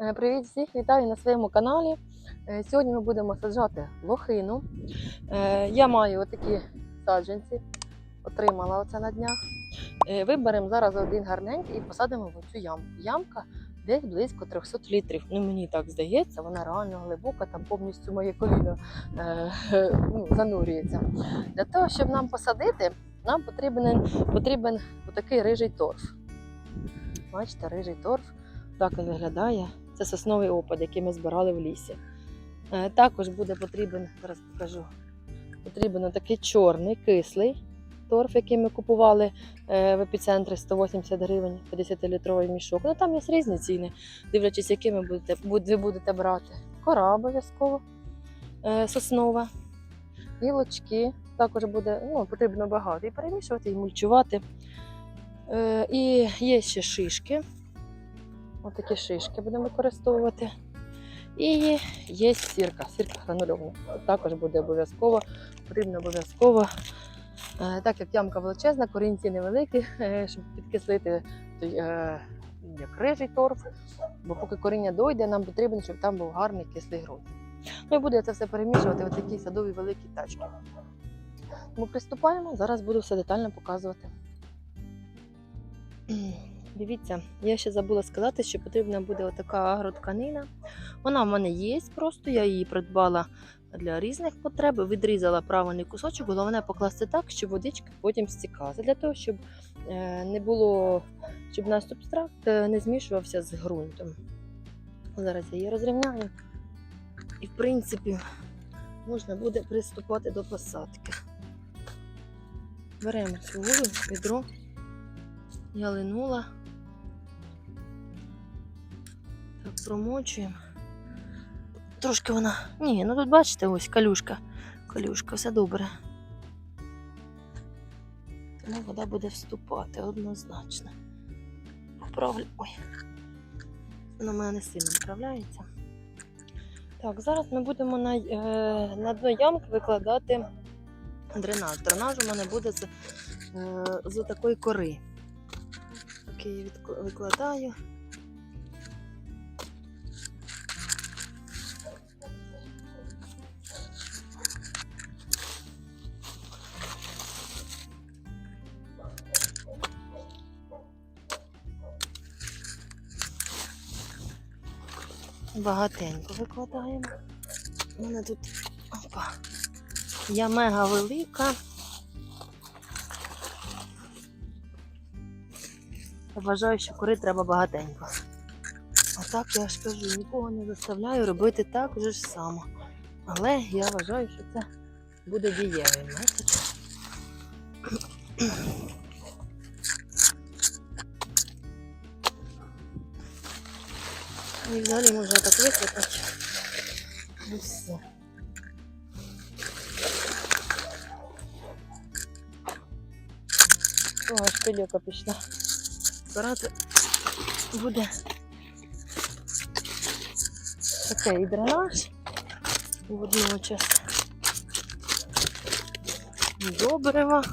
Е, Привіт всіх, вітаю на своєму каналі. Е, Сьогодні ми будемо саджати лохину. Е, Я маю отакі саджанці, отримала оце на днях. Виберемо зараз один гарненький і посадимо в цю ямку. Ямка десь близько 300 літрів. Ну мені так здається, вона реально глибока, там повністю моє коліно ну, занурюється. Для того, щоб нам посадити, нам потрібен, потрібен отакий рижий торф. Бачите, рижий торф. Так він виглядає. Це сосновий опад, який ми збирали в лісі. Е, Також буде потрібен, зараз покажу, потрібен такий чорний, кислий торф, який ми купували е, в епіцентрі 180 гривень, 50-літровий мішок. Ну там є різні ціни, дивлячись, які ви будете, ви будете брати. Кора обов'язково е, соснова, гілочки. Також буде ну, потрібно багато і перемішувати, і мульчувати. І є ще шишки. Отакі шишки будемо використовувати. І є сірка, сірка гранульована. Також буде обов'язково, потрібно обов'язково. Е, Так як ямка величезна, корінці невеликі, е, щоб підкислити той, е, як рижий торф. Бо поки коріння дойде, нам потрібно, щоб там був гарний кислий ґрунт. Ну і буду я це все перемішувати в такій садовій великій тачці. Тому приступаємо. Зараз буду все детально показувати. Дивіться, я ще забула сказати, що потрібна буде отака агротканина. Вона в мене є просто, я її придбала для різних потреб, відрізала правильний кусочок, головне покласти так, щоб водичка потім стікала. Для того, щоб е, не було, щоб наш субстракт е, не змішувався з ґрунтом. Зараз я її розрівняю. І, в принципі, можна буде приступати до посадки. Беремо цю відро. Я линула. Промочуємо. Трошки вона. Ні, ну тут бачите, ось калюшка. Калюшка, все добре. Тому вода буде вступати однозначно. Поправлю. Ой. Вона в мене не сильно вправляється. Так, зараз ми будемо на, е, на дно ямки викладати дренаж. Дренаж у мене буде з, е, з такої кори. Так, я її Багатенько викладаємо. У мене тут опа. Я мега велика. Я вважаю, що кори треба багатенько. А так я ж кажу, нікого не заставляю робити так же ж само. Але я вважаю, що це буде дієвий метод. І взагалі можна так викликати. І все. О, аж пилюка пішла. Буде такий дренаж. Водночас добрива.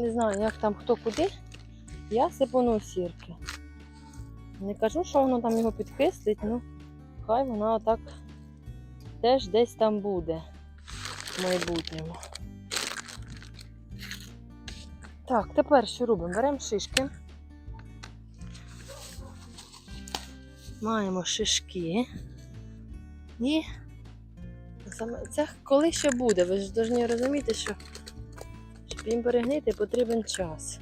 Не знаю, як там хто куди. Я сипану сірки. Не кажу, що воно там його підкислить, ну хай вона отак теж десь там буде в майбутньому. Так, тепер що робимо? Беремо шишки. Маємо шишки. І це коли ще буде, ви ж повинні розуміти, що їм перегнити потрібен час.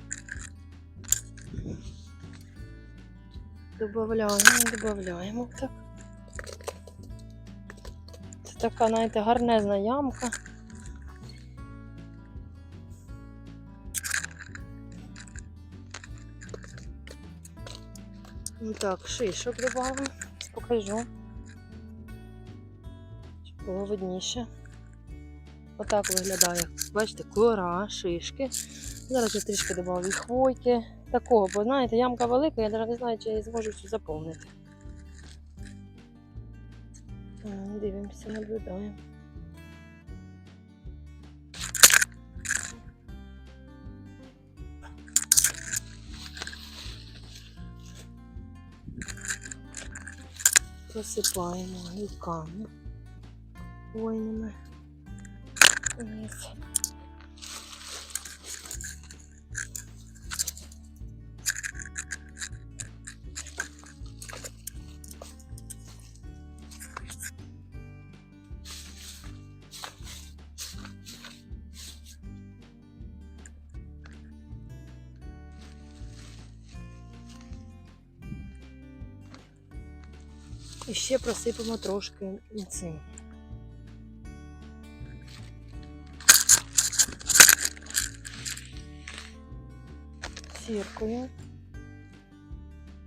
Добавляємо, додаємо так. Це така, знаєте, гарнезна ямка. Ну так, шишок додамо, покажу. Щоб було видніше. Отак виглядає. Бачите, кора, шишки. Зараз я трішки додав хвойки. Такого, бо знаєте, ямка велика, я навіть не знаю, чи я зможу всю заповнити. Дивимося, наблюдаємо. Посипаємо гілками хвойними. І ще просипемо трошки цим. Сіркою.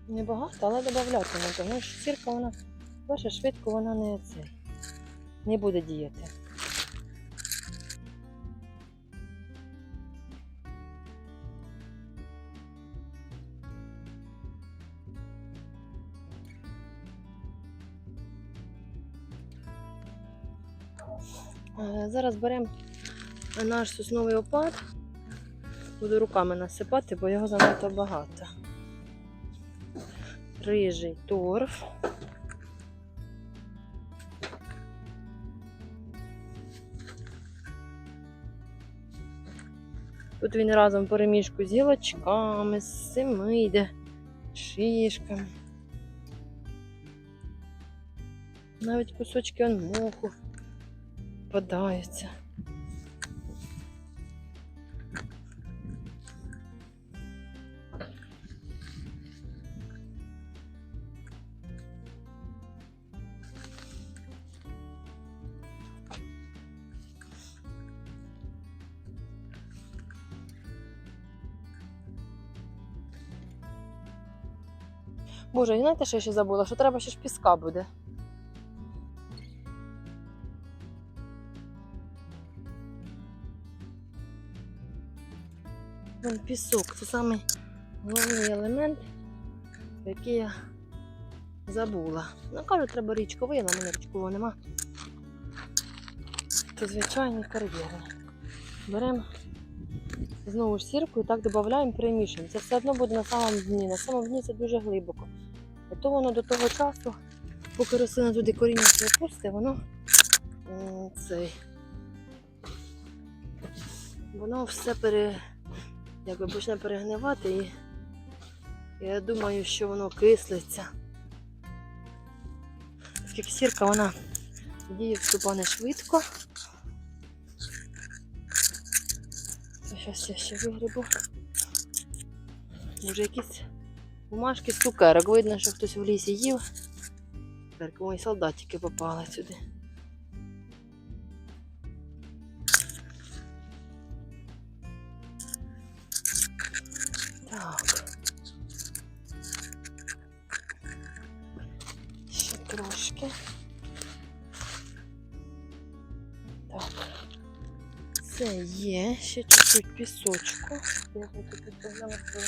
Небагато, але додаватимемо, тому що сірка вона, перше, швидко вона не це, не буде діяти. Е, Зараз беремо наш сосновий опад. Буду руками насипати, бо його занадто багато. Рижий торф. Тут він разом перемішку з гілочками, з цими йде, шишками. Навіть кусочки он моху попадаються. Боже, знаєте, що я ще забула? Що треба ще ж піска буде. Вон пісок. Це самий головний елемент, який я забула. Ну, кажу, треба річковий, але мене річкового нема. Це звичайний кар'єрний. Беремо знову ж сірку і так додаємо, перемішуємо. Це все одно буде на самому дні. На самому дні це дуже глибоко. А то воно до того часу, поки рослина туди коріння своє воно цей. Воно все пере, якби почне перегнивати і я думаю, що воно кислиться. Оскільки сірка вона діє вступане швидко. Зараз я ще вигрібу. Може якісь бумажки з цукерок. Видно, що хтось в лісі їв. Так, мої солдатики попали сюди. Так. Ще трошки. Так. Це є. Ще чуть-чуть пісочку. Я тут підглянути.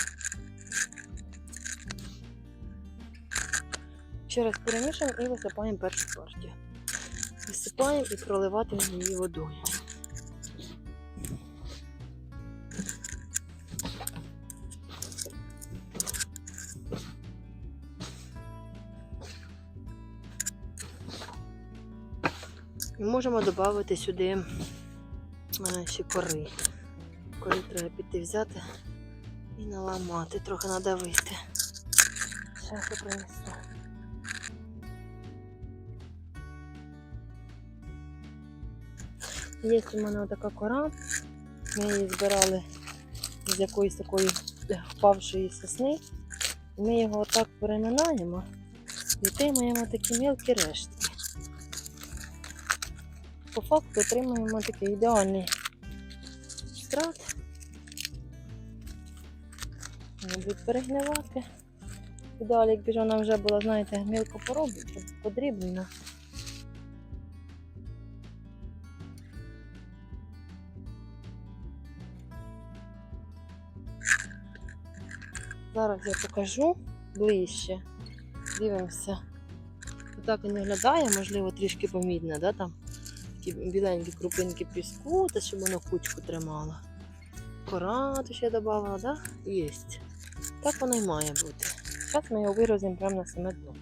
Ще раз перемішуємо і висипаємо першу партію. Висипаємо і проливати її водою. І можемо додати сюди е, ще кори. Кори треба піти взяти і наламати, трохи надавити. Зараз я принесу. Є у мене така кора. Ми її збирали з якоїсь такої е, впавшої сосни. Ми його отак переминаємо і отримаємо такі мілкі рештки. По факту отримуємо такий ідеальний страт. Вони будуть перегнивати. І далі, якби вона вже була, знаєте, мілко подрібнена. Зараз я покажу ближче. Дивимося. так і не виглядає, можливо, трішки помітно, да, там такі біленькі крупинки піску, та щоб воно кучку тримало. Кора ще додавала, да? Єсть. Так воно і має бути. Зараз ми його вирозимо прямо на саме дно.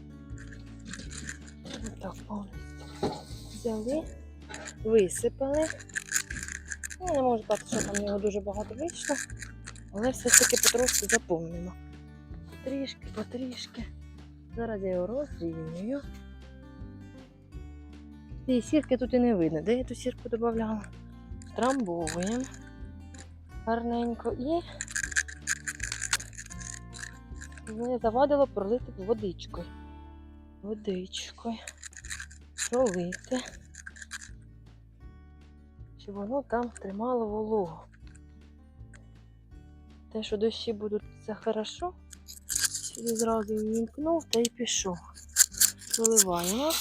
Так, повністю взяли, висипали. Ну, Я не можу сказати, що там його дуже багато вийшло, але все ж таки потрошки заповнимо. Трішки, потрішки. Зараз я його розрівнюю. І сірки тут і не видно. Де я ту сірку додавала? Трамбовуємо гарненько і не завадило пролити водичкою. Водичкою. Пролити. Щоб воно там тримало вологу. Те, що дощі будуть, це хорошо. Сюди зразу вімкнув та й пішов. Проливаємо.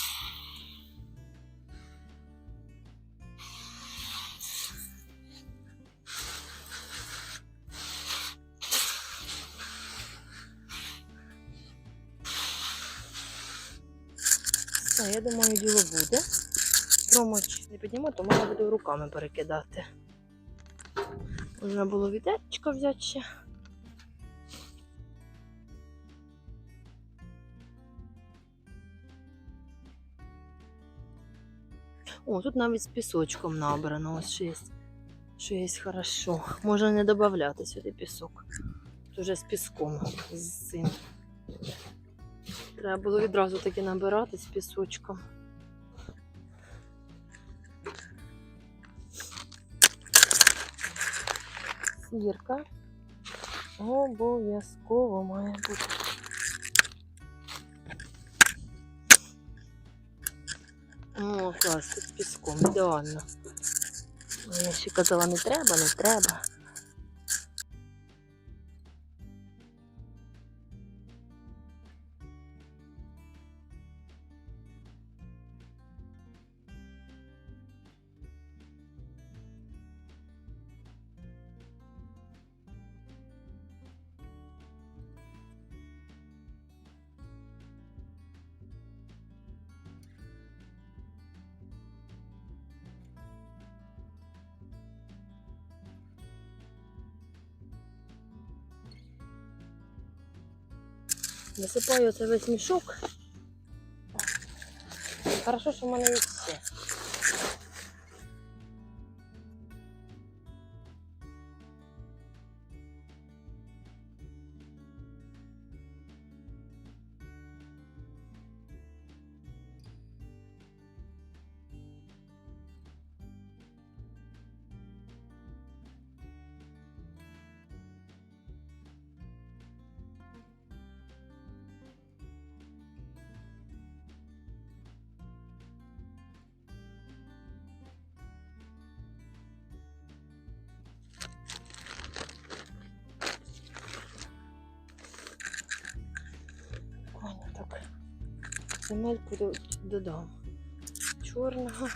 Я думаю, діло буде. Промоч не підніму, то можна буде руками перекидати. Можна було відерчко взяти ще. О, тут навіть з пісочком набрано, ось що є, що є хорошо. Можна не додати сюди пісок. Тут вже з піском, з цим. Треба було відразу таки набирати з пісочком. Сірка обов'язково має бути. О, клас, тут з піском, ідеально. Я ще казала, не треба, не треба. Насипаю оце весь мішок. Хорошо, що в мене є все. До- додам. Чорного.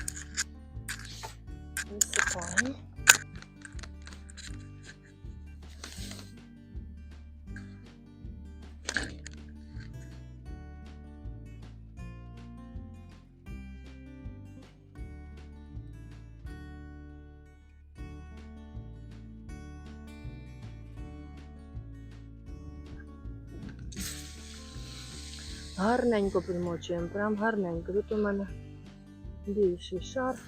Гарненько примочуємо, прям гарненько. Тут у мене більший шар.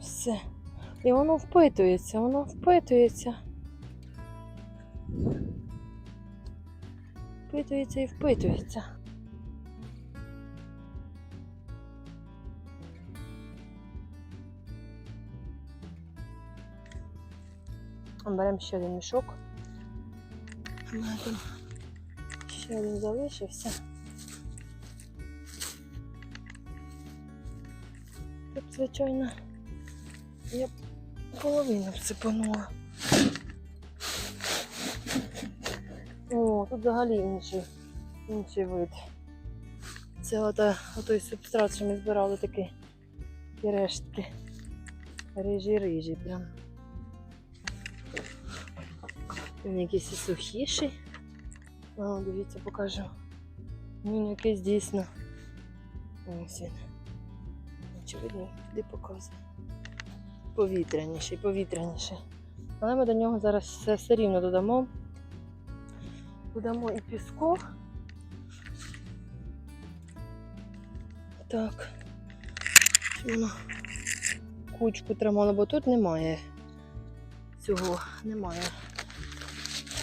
Все. І воно впитується, воно впитується. Впитується і впитується. Беремо ще один мішок. Ще один залишився. Тут, звичайно, я половину всипанула. О, тут взагалі інший, інший вид. Це ота, отой субстрат, що ми збирали такі рештки. Рижі-рижі прям. Він якийсь сухіший. А, дивіться, покажу. Він якийсь дійсно. Ось він. Очевидно, туди показує. Повітряніший, повітряніший. Але ми до нього зараз все, все рівно додамо. Додамо і піску. Так. Воно кучку тримало, бо тут немає цього, немає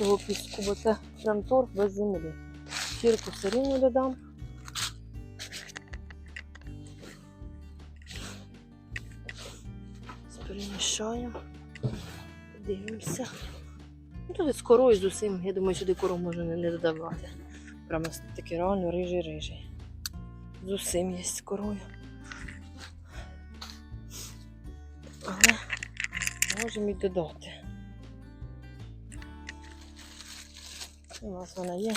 цього піску, бо це прям торф без землі. Сірку все рівно додам. Перемішаємо. Дивимося. Ну, тут з корою з усім, я думаю, сюди кору можна не, не додавати. Прямо такий реально рижий-рижий. З усім є з корою. Але можемо і додати. У нас вона є.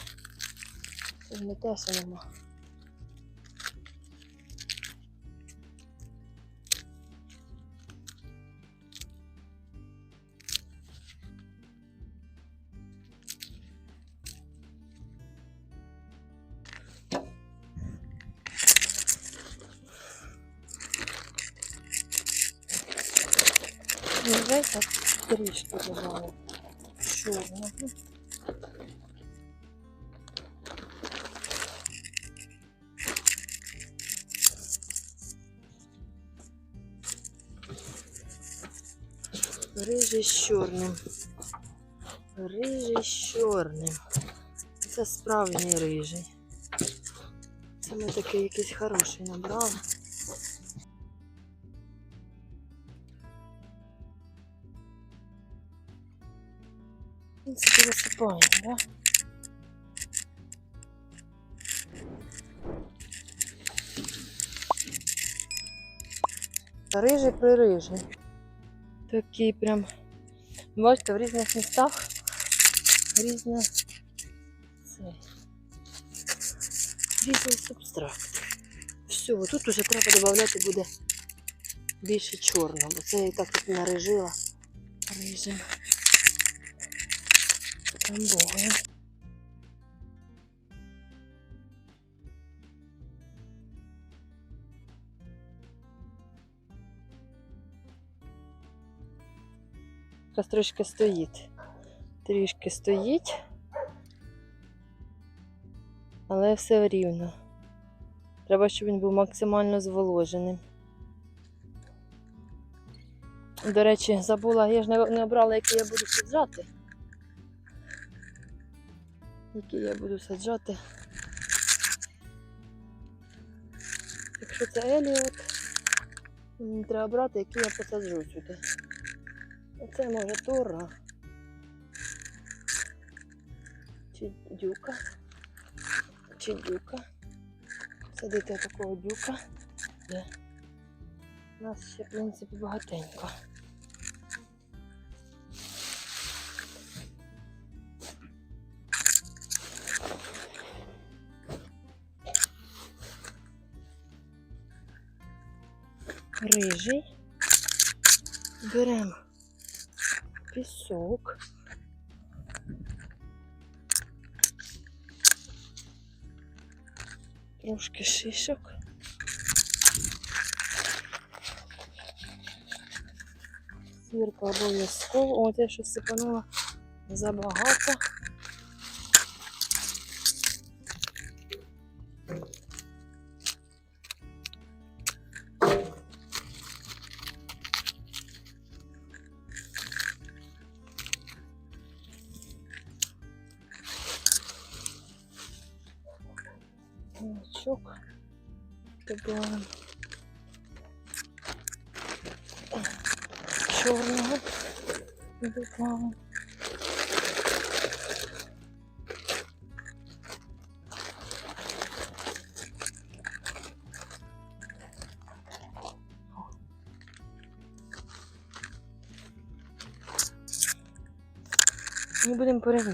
Ж не те, що нема. Ну, вже так трішки додали чорного. Рижий з чорним. Рижий з чорним. Це справжній рижий. Це ми такий якийсь хороший набрали. В принципі, висипаємо, да? Рижий пририжий. Такий прям. Бачите, в різних містах різне це. Різний субстракт. Все, тут уже треба додати буде більше чорного, бо це я і так тут нарижила. Рижим. Трамбовуємо. Якраз трішки стоїть. Трішки стоїть. Але все рівно. Треба, щоб він був максимально зволоженим. До речі, забула, я ж не обрала, який я буду саджати. Який я буду саджати. Якщо це Еліот, треба брати, який я посаджу сюди. Оце може Тора. Чи дюка. Чи дюка. Садити такого дюка. Де? У нас ще, в принципі, багатенько. Рижий. Беремо пісок. Трошки шишок. Сірка обов'язково. От я щось сипанула забагато. Ми будемо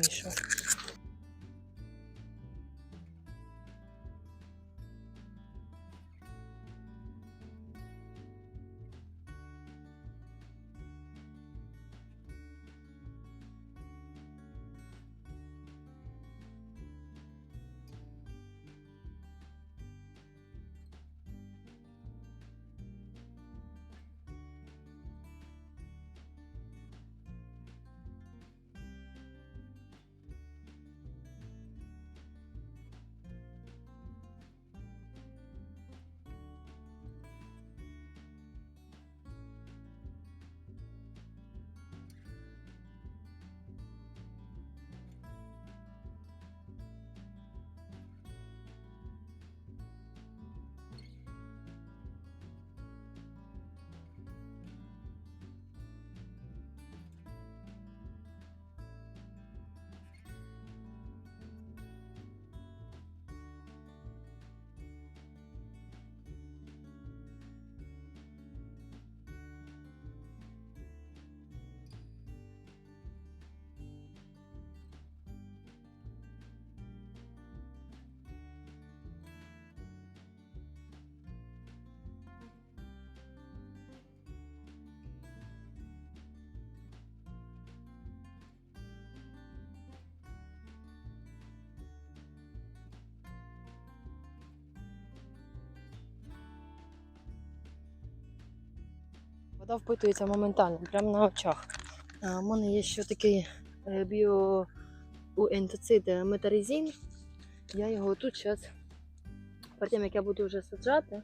Вода впитується моментально, прямо на очах. У мене є ще такий е, біоуентицид метаризин. Я його тут зараз, перед тим як я буду вже саджати,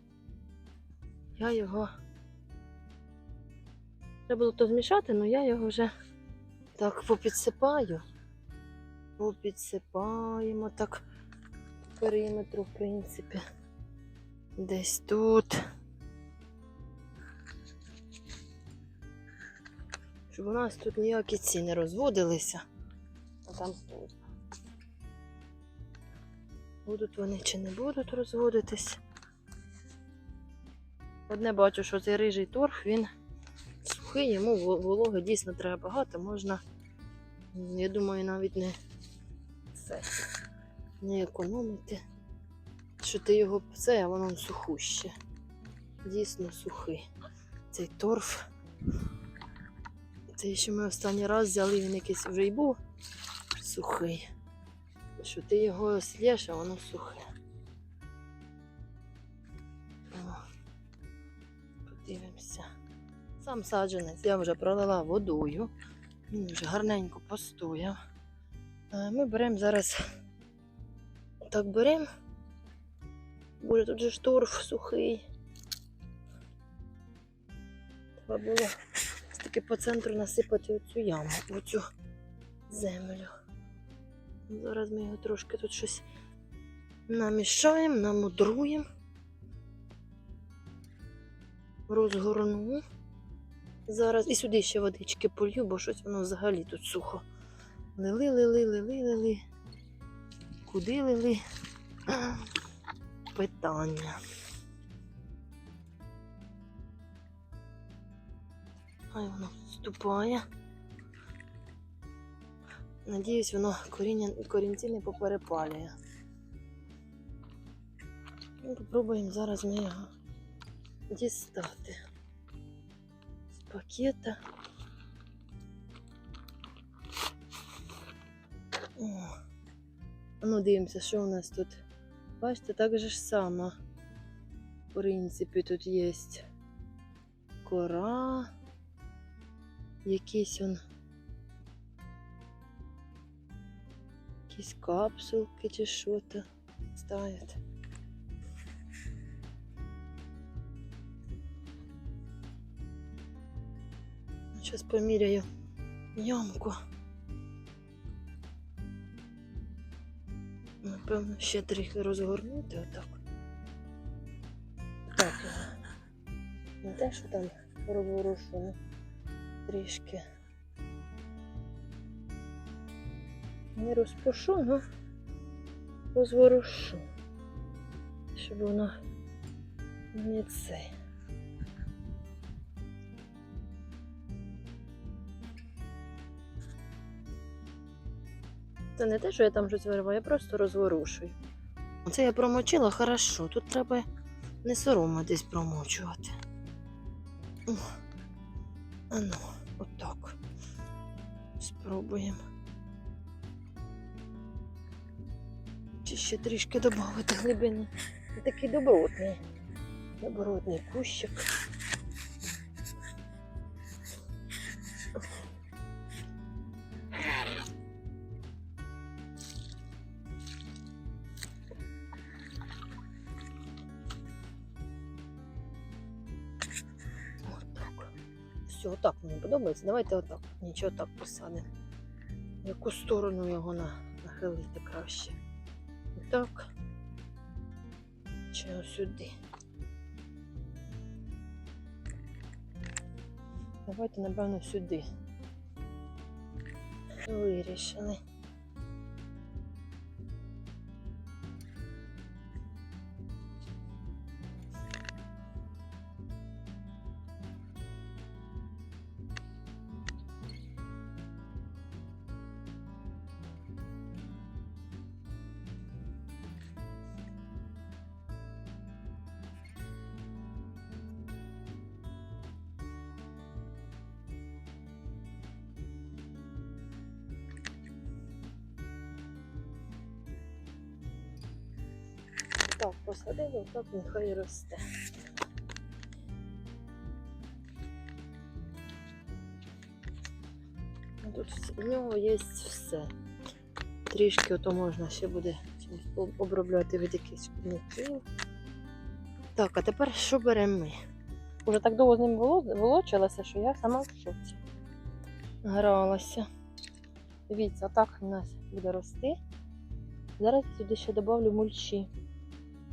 я його. Треба було то змішати, але я його вже так попідсипаю. Попідсипаємо так периметру, в принципі. Десь тут. Щоб у нас тут ніякі ці не розводилися. А там. Будуть вони чи не будуть розводитись. Одне бачу, що цей рижий торф, він сухий, йому вологи дійсно треба багато, можна, я думаю, навіть не це, не економити. Що ти його це, а воно сухуще. Дійсно сухий. Цей торф. Цей, що ми останній раз взяли, він якийсь вже й був сухий. Що ти його слєш, а воно сухе. О, Подивимося. Сам саджанець я вже пролила водою. Він вже гарненько постояв. Е, Ми беремо зараз. Так беремо. Боже, тут же ж торф сухий. Треба було ось по центру насипати оцю яму, оцю землю. Зараз ми його трошки тут щось намішаємо, намудруємо. Розгорну. Зараз і сюди ще водички полью, бо щось воно взагалі тут сухо. Лили, лили, лили, лили. Куди лили? Питання. Хай воно вступає. Надіюсь, воно коріння, корінці не поперепалює. Ну, Попробуємо зараз ми його дістати з пакета. О. Ну, дивимося, що у нас тут. Бачите, так же ж само. В принципі, тут є кора, якісь он. Якісь капсулки чи що то ставять. Зараз поміряю ямку. Напевно, ще трохи розгорнути отак. Так. Не те, що там розворушено. Трішки. Не розпушу, але розворушу. Щоб воно не це. Це не те, що я там щось вириваю, я просто розворушую. Оце я промочила хорошо. Тут треба не соромитись промочувати. Ух. А. Спробуємо. Чи ще трішки додати глибини. Такий добротний. Добротний кущик. Все, отак мені подобається. Давайте отак. Нічого так посадимо. В яку сторону його на, нахилити краще. Отак. Чи сюди. Давайте, напевно, сюди. Вирішили. Так, посадили, так нехай росте. Тут в нього є все. Трішки ото можна ще буде обробляти від якихось шкідників. Так, а тепер що беремо ми? Уже так довго з ним воло- волочилася, що я сама в шоці. Гралася. Дивіться, отак у нас буде рости. Зараз сюди ще додавлю мульчі.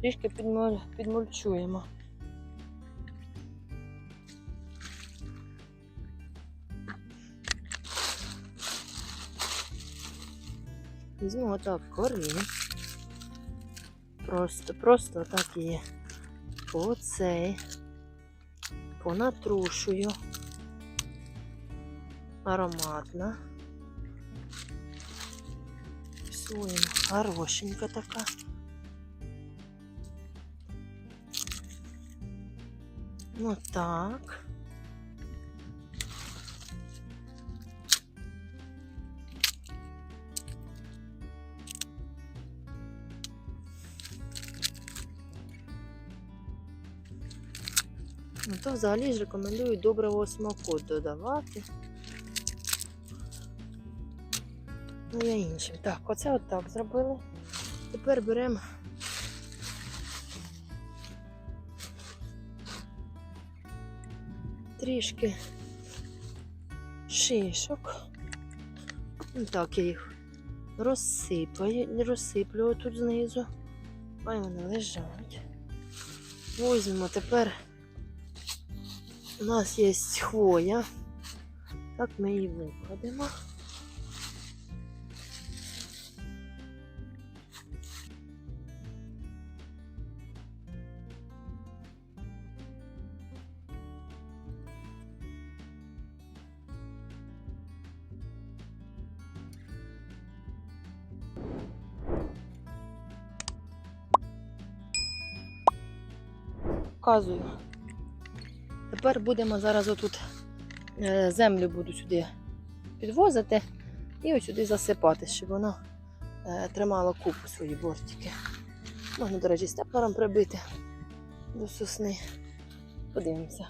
Трішки підмуль... підмульчуємо. Візьму отак корінь. Просто, просто так і по цей. Понатрушую. Ароматна. Своїм хорошенька така. Ну так. Ну, то взагалі ж рекомендую доброго смаку додавати. Ну, я іншим. Так, оце отак зробили. Тепер беремо. Трішки шишок. Ну так, я їх розсипаю, розсиплю тут знизу. Хай вони лежать. Возьмемо тепер. У нас є хвоя. Так ми її викладемо. Показую. Тепер будемо зараз отут е, землю буду сюди підвозити і сюди засипати, щоб вона тримала купу свої бортики. Можна, до речі, степлером прибити до сосни. Подивимося.